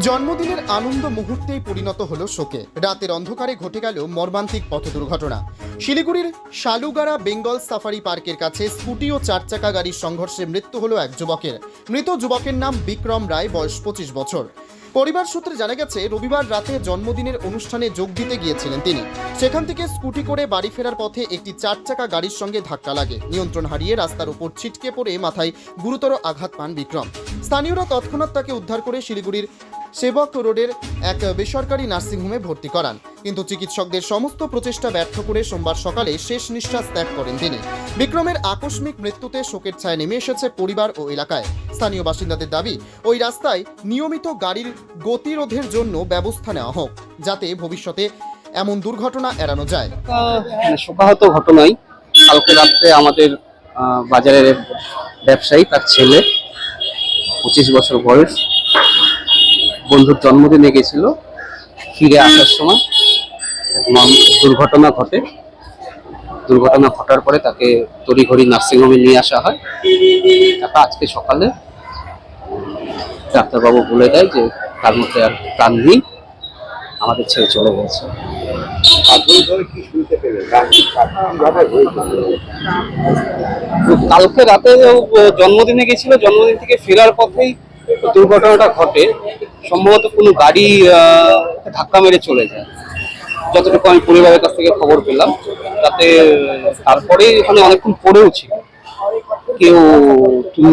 জন্মদিনের আনন্দ মুহূর্তেই পরিণত হলো শোকে। রাতের অন্ধকারে ঘটে গেল মর্মান্তিক পথ দুর্ঘটনা। শিলিগুড়ির শালুগাড়া বেঙ্গল সাফারি পার্কের কাছে স্কুটি ও চার চাকা গাড়ির সংঘর্ষে মৃত্যু হলো এক যুবকের। মৃত যুবকের নাম বিক্রম রায়, বয়স পঁচিশ বছর। পরিবার সূত্রে জানা গেছে, রবিবার রাতে জন্মদিনের অনুষ্ঠানে যোগ দিতে গিয়েছিলেন তিনি। সেখান থেকে স্কুটি করে বাড়ি ফেরার পথে একটি চার চাকা গাড়ির সঙ্গে ধাক্কা লাগে। নিয়ন্ত্রণ হারিয়ে রাস্তার উপর ছিটকে পড়ে মাথায় গুরুতর আঘাত পান বিক্রম। স্থানীয়রা তৎক্ষণাৎ তাকে উদ্ধার করে শিলিগুড়ির সেবক রোডের এক বেসরকারি নার্সিংহোমে ভর্তি করান। কিন্তু চিকিৎসকদের সমস্ত প্রচেষ্টা ব্যর্থ করে সোমবার সকালে শেষ নিঃশ্বাস ত্যাগ করেন তিনি। বিক্রমের আকস্মিক মৃত্যুতে শোকের ছায়া নেমে এসেছে পরিবার ও এলাকায়। স্থানীয় বাসিন্দাদের দাবি, ওই রাস্তায় নিয়মিত গাড়ির গতিরোধের জন্য ব্যবস্থা নেওয়া হোক, যাতে ভবিষ্যতে এমন দুর্ঘটনা এড়ানো যায়। মানে শোকাহত কালকে রাত্রে আমাদের বাজারের ব্যবসায়ী, তার ছেলে, পঁচিশ বছর বয়স। বন্ধুর জন্মদিনে গেছিল, ফিরে আসার সময়। দুর্ঘটনা ঘটে। দুর্ঘটনা ঘটার পরে তাকে তড়িঘড়ি নার্সিংহোমে নিয়ে আসা হয়। তারপর আজকে সকালে ডাক্তারবাবু বলে দেয় যে, তার মধ্যে আর প্রাণ নেই, আমাদের ছেড়ে চলে গেছে। কালকে রাতে জন্মদিনে গেছিল। জন্মদিন থেকে ফেরার পথেই দুর্ঘটনাটা ঘটে, সম্ভবত কোনো গাড়ি ধাক্কা মেরে চলে যায়। যতটুকু আমি পরিবারের কাছ থেকে খবর পেলাম, তাতে, তারপরে ওখানে অনেকক্ষণ পরেও ছিল। কেউ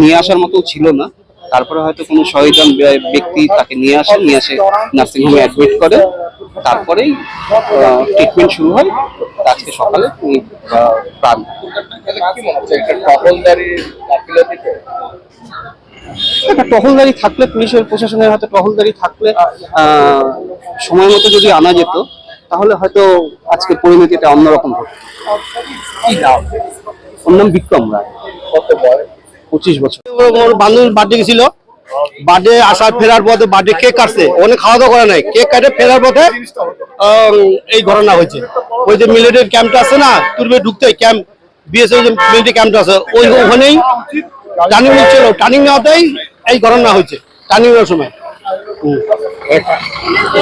নিয়ে আসার মতো ছিল না। তারপরে হয়তো কোনো সহিদান ব্যক্তি তাকে নিয়ে আসে নিয়ে আসে নার্সিংহোমে অ্যাডমিট করে। তারপরেই ট্রিটমেন্ট শুরু হয়। আজকে সকালে প্রাণ। একটা টহলদারি থাকলে পুলিশের প্রশাসনের হাতে টহলদারি থাকলে সময় মতো যদি আনা যেত তাহলে হয়তো আজকে পরিণতিটা অন্যরকম হতো। ওর নাম বিক্রম রায়। পঁচিশ বছর। ওর বান্ধবীর বার্থডে গেছিল। বার্থডে আসার ফেরার পথে বার্থডে কেক কাটছে। অনেক খাওয়া দাওয়া করে নাই। কেক কাটে ফেরার পথে এই ঘটনা হয়েছে। ওই যে মিলিটারি ক্যাম্পটা আছে না তুরবে ঢুকতে ক্যাম্প বিএসএফ মিলিটারি ক্যাম্পটা আছে। ওই ওখানেই টার্নিং নিচ্ছিল। টার্নিং নেওয়াতেই এই ঘটনা হয়েছে টার্নিং নেওয়ার সময়।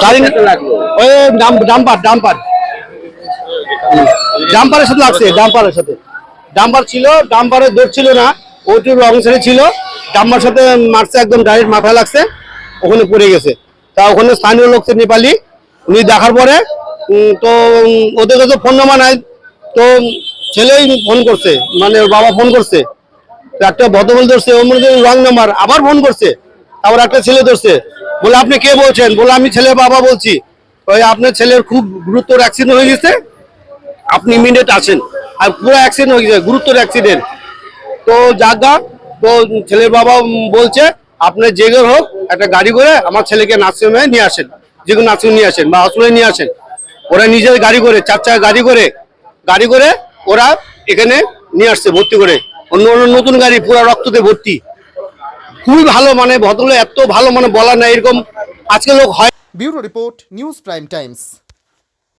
গাড়ি ওই ডাম- ডাম্পার ডাম্পার। ডাম্পারের সাথে লাগছে ডাম্পারের সাথে। ডাম্পার ছিল ডাম্পারের দৌড় ছিল না রং ছিল। ডাম্পার সাথে মারছে একদম ডাইরেক্ট মাথায় লাগছে ওখানে পড়ে গেছে। তা ওখানে স্থানীয় লোক নেপালি উনি দেখার পরে তো ওদের কাছে ফোন নাম্বার নাই তো ছেলেই ফোন করছে মানে ওর বাবা ফোন করছে। একটা ভদ্রমল ধরছে মধ্যে রং নাম্বার আবার ফোন করছে, আবার একটা ছেলে ধরছে। বলে, আপনি কে বলছেন? বলে, আমি ছেলের বাবা বলছি। ওই আপনার ছেলের খুব গুরুতর অ্যাক্সিডেন্ট হয়ে গেছে। আপনি ইমিডিয়েট আসেন আর পুরো অ্যাক্সিডেন্ট হয়ে গেছে গুরুতর অ্যাক্সিডেন্ট তো জাগা তো ছেলের বাবা বলছে, আপনার যে হোক, একটা গাড়ি করে আমার ছেলেকে নার্সিংহোমে নিয়ে আসেন। যে কোনো নার্সিং নিয়ে আসেন বা হসপিটালে নিয়ে আসেন। ওরা নিজের গাড়ি করে, চার চাকা গাড়ি করে গাড়ি করে ওরা এখানে নিয়ে আসছে, ভর্তি করে। অন্য অন্য নতুন গাড়ি, পুরো রক্ততে ভর্তি। খুবই ভালো মানে ভদ্রলোক এত ভালো মানে বলার নাই, এরকম আজকে লোক হয় bureau report, news prime times.